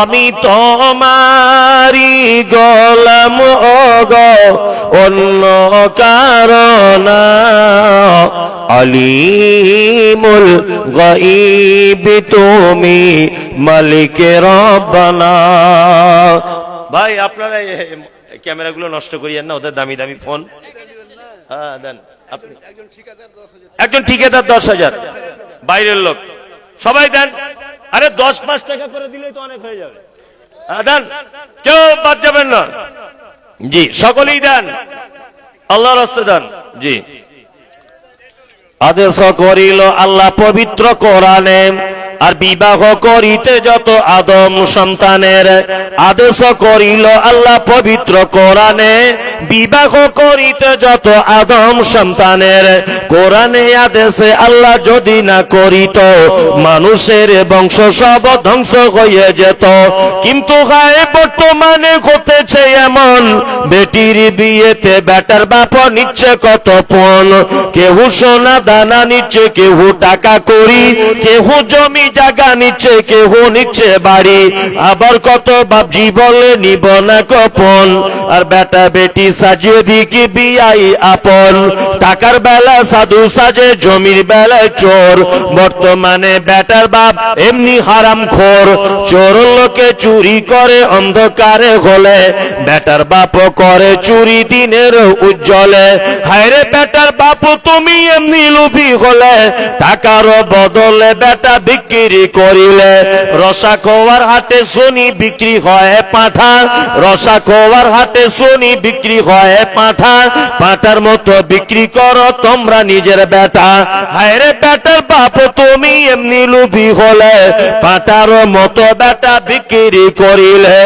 আমি তোমারি গলাম অগ অন্য কারণ আলিমুল গাইব, তুমি মালিক রব্বানা। ভাই, আপনারা ক্যামেরাগুলো নষ্ট করিয়েন না, ওদের দামি দামি ফোন। হ্যাঁ দেন একজন ঠিকাদার দশ হাজার। বাইরের লোক। সবাই দেন। আরে দশ পাঁচ টাকা করে দিলেই তো অনেক হয়ে যাবে। দেন। কেউ বাদ যাবেন না। জি, সকলেই দেন। আল্লাহর হস্তে দেন। জি। আদেশ করিল আল্লাহ পবিত্র কোরআনে আর বিবাহ করিতে যত আদম সন্তানের আদেশ করিল আল্লাহ পবিত্র কোরআনে, বিবাহ করিতে যত আদম সন্তানের কোরআনে আদেশে আল্লাহ যদি না করিত, মানুষের বংশ সব ধ্বংস হয়ে যেত। কিন্তু গায়ে বর্তমানে ঘটেছে এমন। বেটির বিয়েতে বেটার বাপ নিচ্ছে কত পণ। কেউ সোনা দানা নিচ্ছে কেউ টাকা করি কেউ জমি জায়গা নিচ্ছে কেউ নিচ্ছে বাড়ি। আবার কত বাপজি বলে নিব না কপন। আর বেটা বেটি সাজিয়ে দিকে বিয়াই আপন। টাকার বেলা সাধু সাজে, জমির বেলায় চোর। বর্তমানে বেটার বাপ এমনি হারাম খোর চোর লোকে চুরি করে, অন্ধকারে হলে বেটার বাপ করে চুরি দিনের উজ্জ্বলে। হায়রে বেটার বাপ, তুমি এমনি লোভী হলে টাকার বদলে বেটা বিক্রি করিলে। রসা খোয়ার হাটে শুনি বিক্রি হয় পাঠা, রসা খোয়ার হাটে শুনি বিক্রি হয় পাঠা, পাঠার মতো বিক্রি করো তোমরা নিজের বেটা। হায়রে বেটার বাপ, তুমি এমনি লোভী হলে পাটার মতো বেটা বিক্রি করিলে।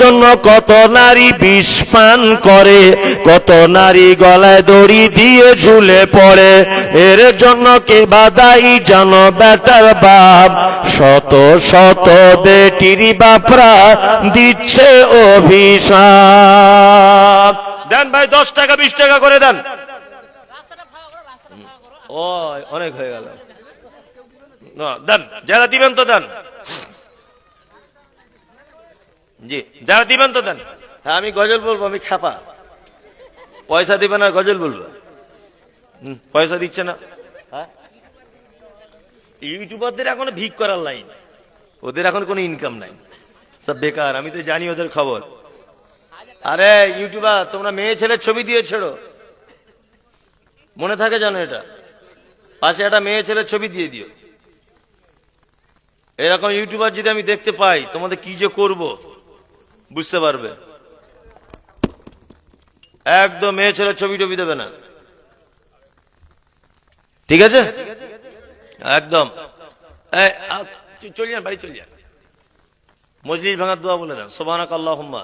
জন্য কত নারী বিষ পান করে কত নারী গলায় দড়ি দিয়ে ঝুলে পড়ে। এর জন্য কে বাদাই জানো বেটার বাপ? শত শত বেটির বাপরা দিচ্ছে অভিশাপ। দেন ভাই দশ টাকা বিশ টাকা করে দেন। ও অনেক হয়ে গেল। না, দেন যারা দিবেন তো দেন। জি। যারা দিবেন তো দেন। হ্যাঁ আমি গজল বলব আমি খাপা পয়সা দিবে না গজল বলব। পয়সা দিচ্ছে না। হ্যাঁ? ইউটিউবারদের এখন ভিক করার লাইন। ওদের এখন কোনো ইনকাম নাই। সব বেকার আমি তো জানি ওদের খবর। আরে ইউটিউবার তোমরা মেয়ে ছেলের ছবি দিয়ে ছেড়ো। মনে থাকে জানো এটা। পাশে একটা মেয়ে ছেলের ছবি দিয়ে দিও। এরকম ইউটিউবার যদি আমি দেখতে পাই তোমাদের কি যে করব? বুঝতে পারবে? একদম মেয়ে ছেলের ছবি টবি দেবে না। ঠিক আছে? একদম। চলে বাড়ি চলে যান। মজলিস ভাঙার দোয়া বলে দেন। সোবানাক আল্লাহুম্মা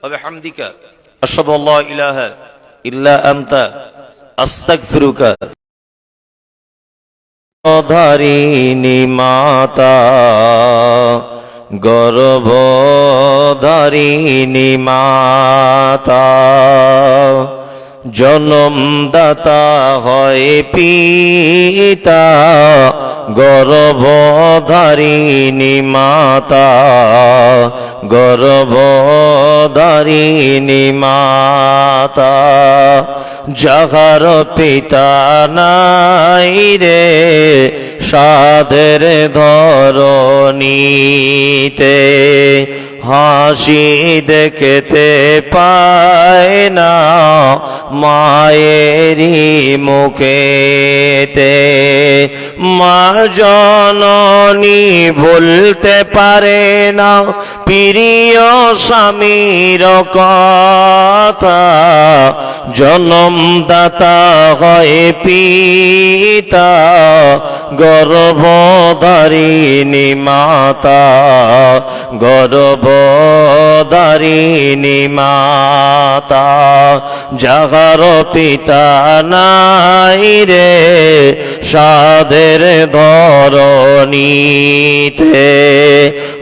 ওয়া বিহামদিকা। আশহাদু আল্লা ইলাহা ইল্লা আনতা। আস্তাগফিরুকা। ধারিণী মাতা। গর্ভধারিণী মাতা জনমদাতা হয় পিতা গর্ভধারিণী মাতা গর্ভধারিণী মাতা। যাহার পিতা নাই রে সাধের ধরণীতে হাসি দেখতে পায় না মায়েরি মুখেতে। মা জননী ভুলতে পারে না, প্রিয় স্বামীর কথা। জনমদাতা হয় পিতা, গর্ভধারিণী মাতা। গর্ভধারিণী মাতা, যাহার পিতা নাই রে সাধের ধরণীতে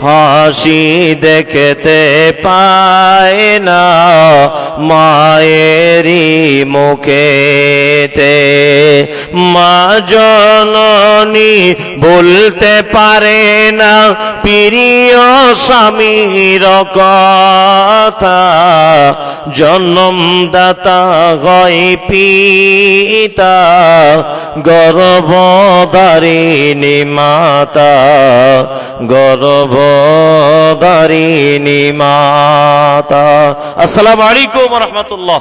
হাসি দেখতে পায় না মায়েরই মুখেতে মা জননী বলতে পারে না, প্রিয় স্বামীর কথা। জন্মদাতা হয় পিতা গর্ভধারিণী মাতা গর্ভধারিণী মাতা। আসসালামু আলাইকুম রহমতুল্লাহ।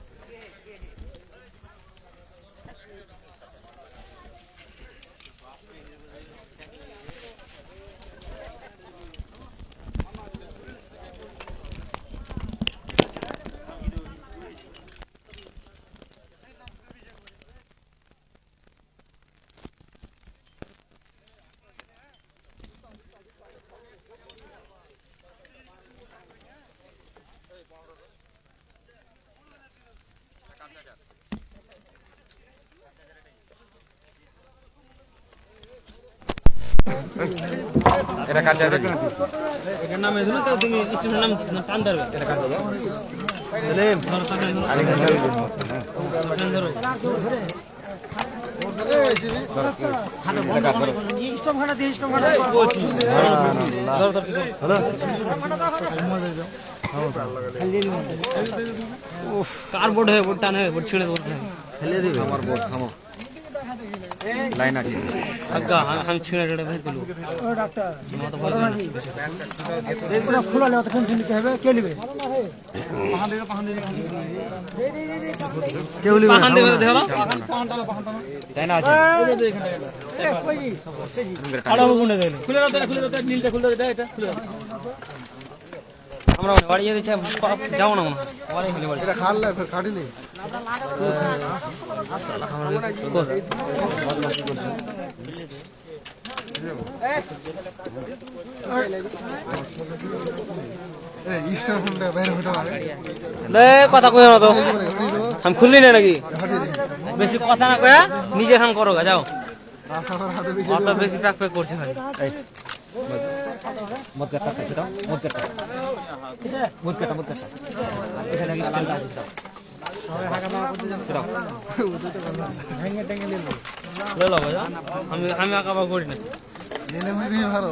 এটার নাম এগুলো তো তুমি স্টেশনের নাম টান ধরবে ধরো ধরো ধরো কার বোর্ড হয়ে বোর্ড টান হয়ে বোর্ড ছিঁড়ে বোর্ড লাইন আছে। আজ্ঞা আমি- ছিঁড়ে টেড়ে ভেদ দিলু। মতো বলে খোলা নেওয়া টেনশন নিতে হবে? কে নেবে? পাহান দেবে দেখো লাইন আছে। আড়া গুনে দেন খুলে দাও খুলে দাও নীলটা খুলে দাও এটা, খুলে দাও। আমরা বাড়ি যেতে চাই যাব না মনে হয়। বাড়ি এটা খাল খাটি নেই। কথা কই না তো। আমি খুললি না নাকি? বেশি কথা না কয়া নিজের হাম করো গা, যাও। অত বেশি প্যাক করছি খালি মদ কাটা মদ কাটা মদ কাটা মদ কাটা এখানে আমি আমি আঁকা বা করি না। ভালো